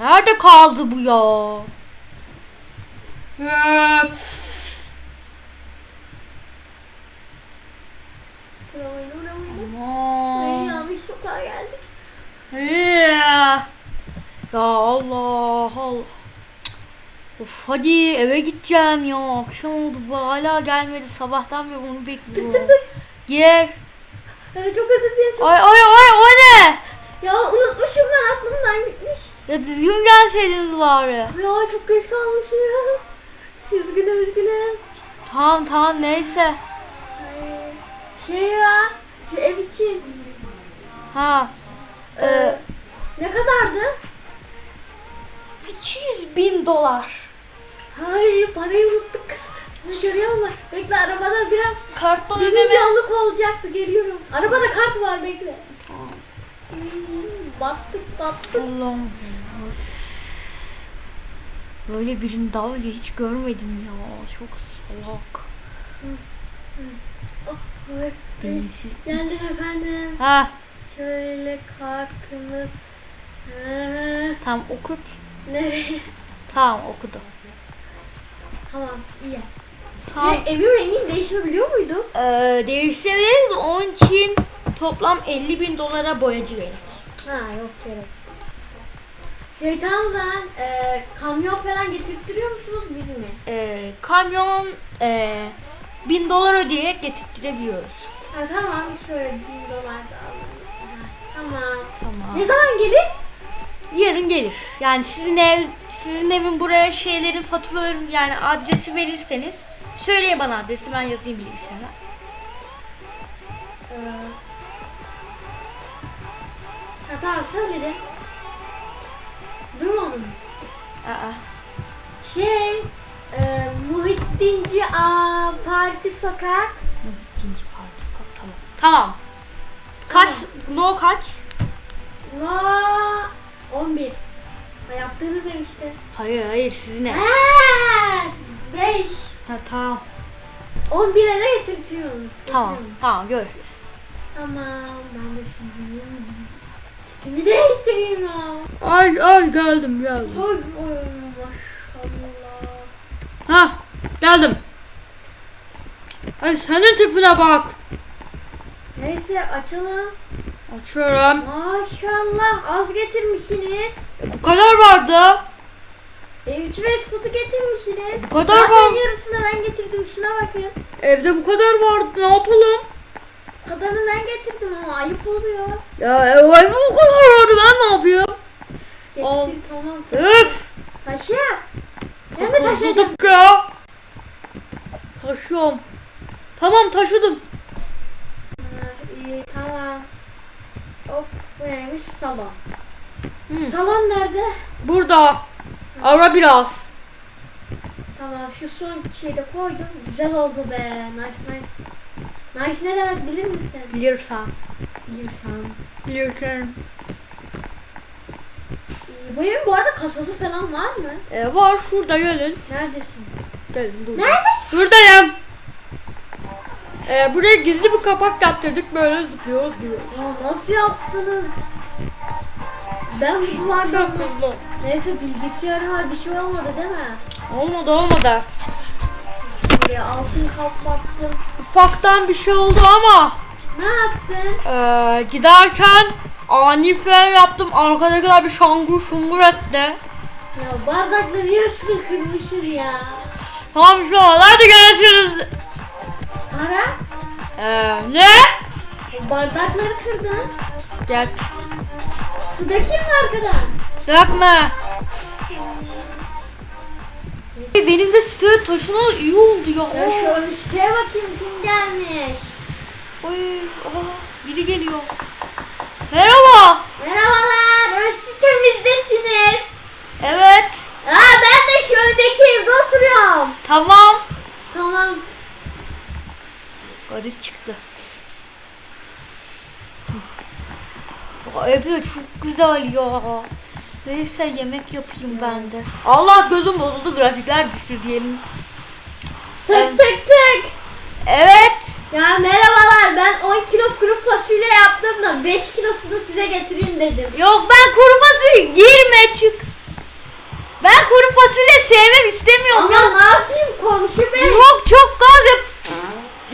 Nerede kaldı bu ya? Öf. Ya Allah Allah. Of hadi eve gideceğim ya. Akşam oldu bu hala gelmedi. Sabahtan beri onu Tık bekliyorum. tık tık. Gir. Evet çok özür dilerim. Çok... Ay ay ay o ne? Ya unutmuşum ben aklımdan gitmiş. Ya düzgün gelseydiniz bari. Ya çok geç kalmışım. Üzgünüm üzgünüm. Tamam tamam neyse. Şey ya. Ev için. Ha. Ee, Ee, ne kadardı? 200 bin dolar. Hayır parayı unuttuk kız. Ne görüyor musun? Bekle arabada biraz Karttan bir milyonluk olacaktı geliyorum. Arabada kart var bekle. Hmm, battık battık. Allah'ım. Böyle birini daha önce hiç görmedim ya. Çok salak. Beyinsiz. Geldim efendim. Ha Şöyle kartımız. Ha, tamam okut. nereye? Tamam okudum. Tamam iyi. Tamam. E, evin rengini değişebiliyor muydu? Ee, değiştirebiliriz. Onun için toplam 50 bin dolara boyacı gerek. Ha yok gerek. Şey zaman e, kamyon falan getirttiriyor musunuz biz mi? Ee, kamyon e, 1000 dolar ödeyerek getirtirebiliyoruz. Ha tamam şöyle bin dolar da alalım. Ha, Tamam. Tamam. Ne zaman gelir? Yarın gelir. Yani sizin ev sizin evin buraya şeylerin faturaların yani adresi verirseniz söyleyin bana adresi ben yazayım bilgisayara. Ee, ha tamam söyle de. Duymadın mı? Aa. Şey, e, Muhittinci A Parti Sokak. Hı, İkinci pardon. Tamam. Tamam. Kaç? No kaç? No 11. Ha, Yaptığınız ev işte. Hayır hayır sizin ev. Ha, 5. Ha, tamam. 11'e de getirtiyorsunuz. Tamam. Tamam görüşürüz. Tamam. Ben de şimdi Şimdi değiştireyim ya. Ay ay geldim geldim. Ay, ay maşallah. Ha geldim. Ay senin tipine bak. Neyse açalım. Açıyorum. Maşallah az getirmişsiniz. E, bu kadar vardı. E, 3 5 kutu getirmişsiniz. Bu kadar Zaten var. yarısını ben getirdim. Şuna bakın. Evde bu kadar vardı. Ne yapalım? Kadarını ben getirdim ama ayıp oluyor. Ya ev ev bu kadar vardı. Ben ne yapayım? Getir tamam. Öf. Taşı. Ben de. Taşıdık ya. Taşıyorum. Tamam taşıdım. Ha, iyi tamam. Hop bu neymiş salon. Hı. Salon nerede? Burada. Ara biraz. Tamam şu son şeyde koydum. Güzel oldu be. Nice nice. Nice ne demek bilir misin? Bilirsen. Bilirsen. Bilirsen. Bu evin bu arada kasası falan var mı? E, var şurada gelin. Neredesin? Gelin burada. Neredesin? Buradayım. E, buraya gizli bir kapak yaptırdık. Böyle zıplıyoruz gidiyoruz. Ya nasıl yaptınız? Ben bu hızlı. Neyse bilgisayarıma bir şey olmadı değil mi? Olmadı olmadı. Şuraya altın kapattım. Ufaktan bir şey oldu ama Ne yaptın? e, giderken ani fren yaptım. Arkadakiler bir şangur şungur etti. Ya bardakları yarısını kırmışız ya. Tamam şu an hadi görüşürüz. Para? E, ne? Bardakları kırdın. Gel. Su dökeyim mi arkadan? Dökme. Benim de stüdyo taşınalı iyi oldu ya. Ya şöyle üsteye bakayım kim gelmiş. Oy, aha, biri geliyor. Merhaba. Merhabalar, ön sitemizdesiniz. Evet. Aa ben de şu öndeki evde oturuyorum. Tamam. Tamam. Garip çıktı. Aa, ev de çok güzel ya. Neyse yemek yapayım ben de. Allah gözüm bozuldu grafikler düştü diyelim. Evet. Tık tık tık. Evet. Ya merhabalar ben 10 kilo kuru fasulye yaptım da 5 kilosunu size getireyim dedim. Yok ben kuru fasulye girme çık. sevmem istemiyorum Ama ya. ne yapayım komşu bey? Yok çok gaz yap.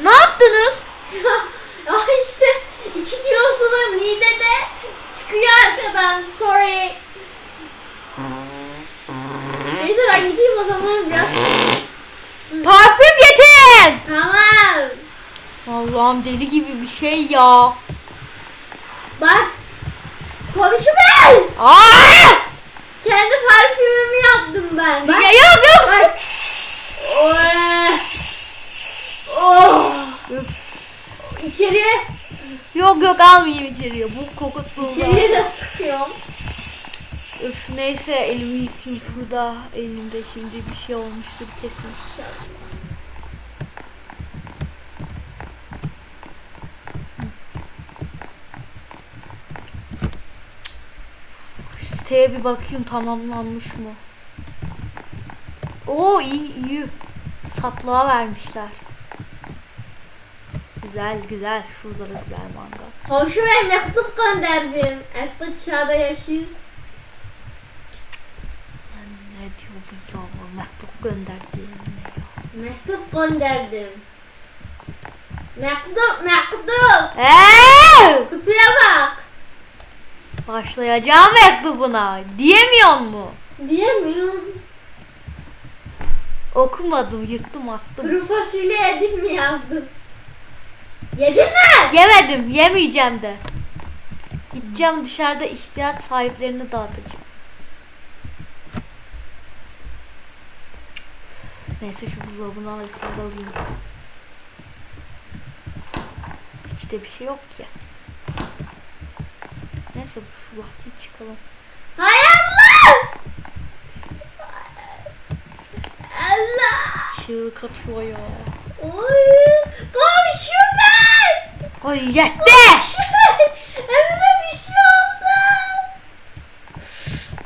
Ne yaptınız? ya işte 2 kilosunu midede çıkıyor arkadan. Sorry. Neyse ben gideyim o zaman biraz. Parfüm getirin. Tamam. Allah'ım deli gibi bir şey ya. Bey. Aa! Kendi parfümümü yaptım ben. Bak. Ya yok yok. Bak. Oh. İçeriye, Yok yok almayayım içeriye. Bu kokutlu. içeriye de sıkıyorum. Üf neyse elimi yıkayayım şurada. Elimde şimdi bir şey olmuştur kesin. Siteye bir bakayım tamamlanmış mı? Oo iyi iyi. Satlığa vermişler. Güzel güzel. Şurada da güzel manga. Komşu bey mektup gönderdim. Eski çağda yaşıyoruz. Ne diyor bu ya? Mektup gönderdi ne ya? Mektup gönderdim. Mektup, mektup. Eee! Kutuya bak. Başlayacağım mektubuna. Diyemiyor mu? Diyemiyorum. Okumadım, yırttım, attım. Kuru fasulye yedin mi yazdım. Yedin mi? Yemedim, yemeyeceğim de. Gideceğim dışarıda ihtiyaç sahiplerini dağıtacağım. Neyse şu buzdolabını alayım. Hiç de bir şey yok ki. Bahçeye çıkalım. Hay Allah. Allah. Çığlık atıyor ya. Oy. Komşu bey. Ay yetti! Evime bir şey oldu.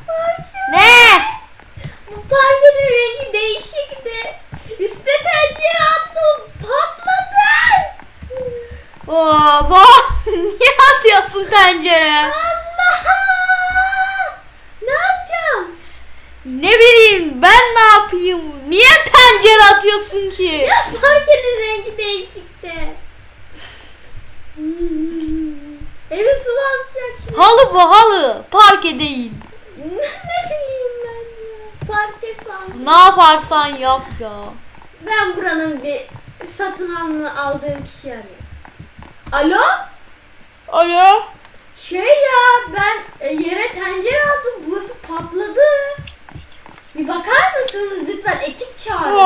Komşu Ne? Bu parkenin rengi değişikti. Üste tencere attım. Patladı. Oo, bak niye atıyorsun tencere? Ne bileyim ben ne yapayım? Niye tencere atıyorsun ki? Ya parkenin rengi değişikti. Evi su basacak şimdi. Halı bu halı. Parke değil. ne bileyim ben ya. Parke sandım. Ne yaparsan yap ya. Ben buranın bir satın alma aldığım kişi arıyorum. Alo? Alo? Şey ya ben e, yere tencere attım. Burası patladı. Bir bakar mısınız lütfen ekip çağırın.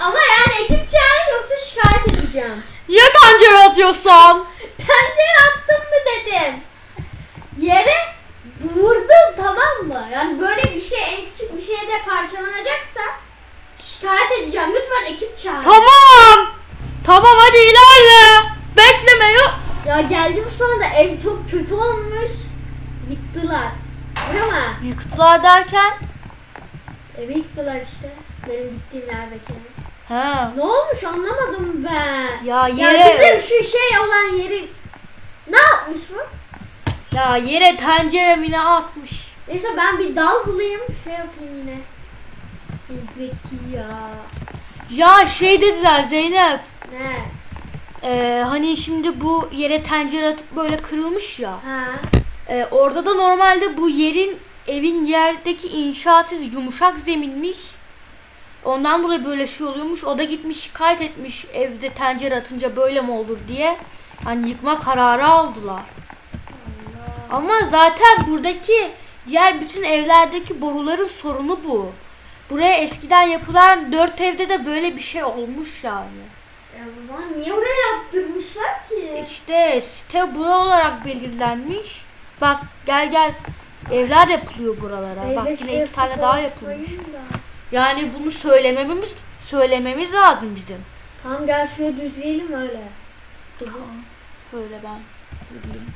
Ama yani ekip çağırın yoksa şikayet edeceğim. Niye tencere atıyorsun? Tencere attım mı dedim. Yere vurdum tamam mı? Yani böyle bir şey en küçük bir şeyde parçalanacaksa şikayet edeceğim. Lütfen ekip çağırın. Tamam. Tamam hadi ilerle. Bekleme yok. Ya geldim sonra ev çok kötü olmuş. Yıktılar. Değil mi? Yıktılar derken? Evi yıktılar işte. Benim gittiğim yerdeki. Ha. Ne olmuş anlamadım ben. Ya Ya yere bizim şu şey olan yeri ne yapmış bu? ya yere tencere mi ne atmış? Neyse ben bir dal bulayım. Şey yapayım yine. Peki ya. Ya şey dediler Zeynep. Ne? Ee, hani şimdi bu yere tencere atıp böyle kırılmış ya. Ha. Ee, orada da normalde bu yerin evin yerdeki inşaatı yumuşak zeminmiş. Ondan dolayı böyle şey oluyormuş. O da gitmiş şikayet etmiş evde tencere atınca böyle mi olur diye. Hani yıkma kararı aldılar. Ama zaten buradaki diğer bütün evlerdeki boruların sorunu bu. Buraya eskiden yapılan dört evde de böyle bir şey olmuş yani. Ya zaman niye oraya yaptırmışlar ki? İşte site bura olarak belirlenmiş. Bak gel gel evler yapılıyor buralara. Bak yine iki tane daha yapılmış. Yani bunu söylemememiz söylememiz lazım bizim. Tamam gel şuraya düzleyelim öyle. Şöyle ben vurayım.